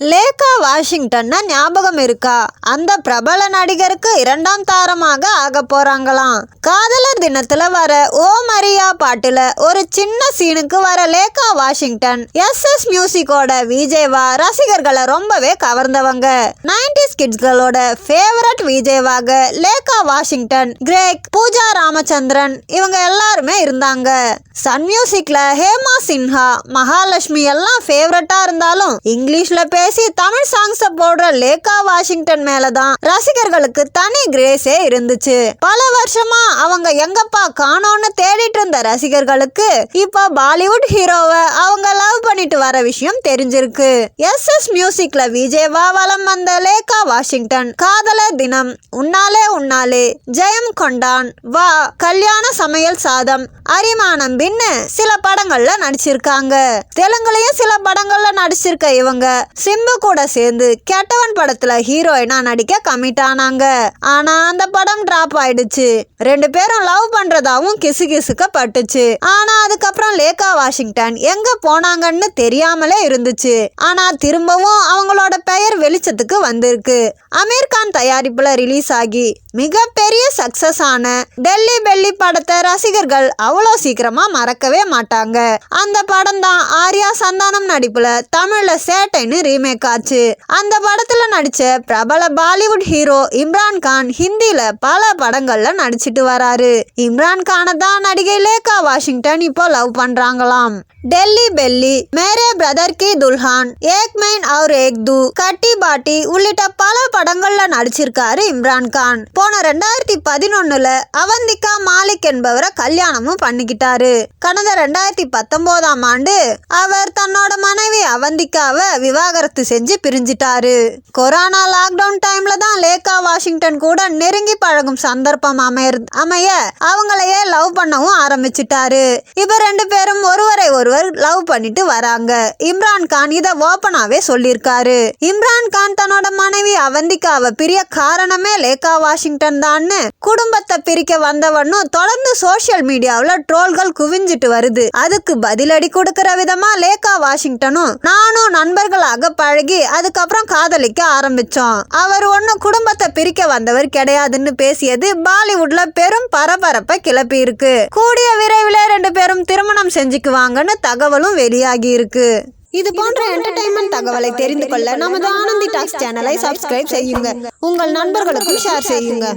Lekha வாஷிங்டன்னா ஞாபகம் இருக்கா? அந்த பிரபல நடிகருக்கு இரண்டாம் தாரமாக ஆக போறாங்களாம். காதலர் தினத்துல வர ஓ மரியா பாட்டுல ஒரு சின்ன சீனுக்கு வர லேகா வாஷிங்டன் எஸ் எஸ் மியூசிக்கோட விஜேவா ரசிகர்களை ரொம்பவே கவர்ந்தவங்க. நைன்டிஸ் கிட்ஸ்களோட ஃபேவரட் விஜேவாக லேகா வாஷிங்டன் கிரேக் பூஜா ராமச்சந்திரன் இவங்க எல்லாருமே இருந்தாங்க. சன் மியூசிக்ல ஹேமா சின்ஹா மகாலட்சுமி எல்லாம் ஃபேவரட்டா இருந்தாலும் இங்கிலீஷ்ல பேச தமிழ் சாங்ஸ் போடுற லேகா வாஷிங்டன் மேலதான் ரசிகர்களுக்கு தனி கிரேஸே இருந்துச்சு. பல வருஷமா அவங்க எங்கப்பா காணோன்னு தேடிட்டு இருந்த ரசிகர்களுக்கு இப்போ பாலிவுட் ஹீரோவை அவங்க லவ் பண்ணிட்டு வர விஷயம் தெரிஞ்சிருக்கு. எஸ் எஸ் மியூசிக்ல விஜயவா வலம் வந்த லேகா வாஷிங்டன் காதலர் தினம். உன்னாலே உன்னாலே. ஜெயம் கொண்டான். வா கல்யாண சமையல் சாதம். அரிமானம் பின்னு சில படங்கள்ல நடிச்சிருக்காங்க. தெலுங்குலயும் சில படங்கள்ல நடிச்சிருக்க இவங்க. சிம்பு கூட சேர்ந்து கெட்டவன் படத்துல ஹீரோயினா நடிக்க கமிட் ஆனாங்க. ஆனா அந்த படம் டிராப் ஆயிடுச்சு. ரெண்டு பேரும் லவ் பண்றதாவும் கிசு கிசுக்கப்பட்டுச்சு ஆனா அதுக்கப்புறம் லேகா வாஷிங்டன் எங்க போனாங்கன்னு தெரியாமலே இருந்துச்சு. ஆனா திரும்பவும் அவங்களோட பெயர் வெளிச்சத்துக்கு வந்திருக்கு. அமீர் கான் தயாரிப்புல ரிலீஸ் ஆகி மிகப்பெரிய சக்சஸ் ஆன டெல்லி பெல்லி படத்தை ரசிகர்கள் அவ்வளோ சீக்கிரமா மறக்கவே மாட்டாங்க. அந்த படம் தான் ஆர்யா சந்தானம் நடிப்புல தமிழ்ல சேட்டைன்னு ரீமேக் ரீமேக் ஆச்சு அந்த படத்துல நடிச்ச பிரபல பாலிவுட் ஹீரோ இம்ரான் கான் ஹிந்தியில பல படங்கள்ல நடிச்சிட்டு வராரு. இம்ரான் கானை தான் நடிகை லேகா வாஷிங்டன் இப்போ லவ் பண்றாங்களாம். டெல்லி பெல்லி மேரே பிரதர் கி துல்ஹான் ஏக் மைன் அவர் ஏக் தூ கட்டி பாட்டி உள்ளிட்ட பல படங்கள்ல நடிச்சிருக்காரு இம்ரான் கான். போன ரெண்டாயிரத்தி பதினொன்னுல அவந்திகா மாலிக் என்பவரை கல்யாணமும் பண்ணிக்கிட்டாரு. கடந்த ரெண்டாயிரத்தி பத்தொன்பதாம் ஆண்டு அவர் தன்னோட மனைவி அவந்திகாவை விவாகரத்து செஞ்சு பிரிஞ்சிட்டாரு. கொரோனா லாக்டவுன் டைம்ல தான் லேக்கா வாஷிங்டன் கூட நெருங்கி பழகும் சந்தர்ப்பம் அமைய அமைய அவங்களையே லவ் பண்ணவும் ஆரம்பிச்சிட்டாரு. இவர் ரெண்டு பேரும் ஒருவரை ஒருவர் லவ் பண்ணிட்டு வராங்க. இம்ரான் கான் இதை ஓப்பனாவே சொல்லியிருக்காரு இம்ரான் கான் தன்னோட மனைவி அவந்திகாவை பிரிய காரணமே லேக்கா வாஷிங்டன் தான்னு குடும்பத்தை பிரிக்க வந்தவனும் தொடர்ந்து சோஷியல் மீடியாவில் ட்ரோல்கள் குவிஞ்சிட்டு வருது. அதுக்கு பதிலடி கொடுக்கிற விதமா லேக்கா வாஷிங்டனும் நானும் நண்பர்களாக பழகி அதுக்கப்புறம் காதலிக்க ஆரம்பிச்சோம். அவர் ஒன்றும் குடும்பத்தை பிரிக்க வந்தவர் கிடையாதுன்னு பேசியது பாலிவுட்ல பெரும் பரபரப்பை கிளப்பி இருக்கு. கூடிய விரைவில் ரெண்டு பேரும் திருமணம் செஞ்சுக்குவாங்கன்னு தகவலும் வெளியாகி இருக்கு. இது போன்ற என்டர்டைன்மெண்ட் தகவலை தெரிந்து கொள்ள நமது ஆனந்தி டாக்ஸ் சேனலை சப்ஸ்கிரைப் செய்யுங்க. உங்கள் நண்பர்களுக்கும் ஷேர் செய்யுங்க.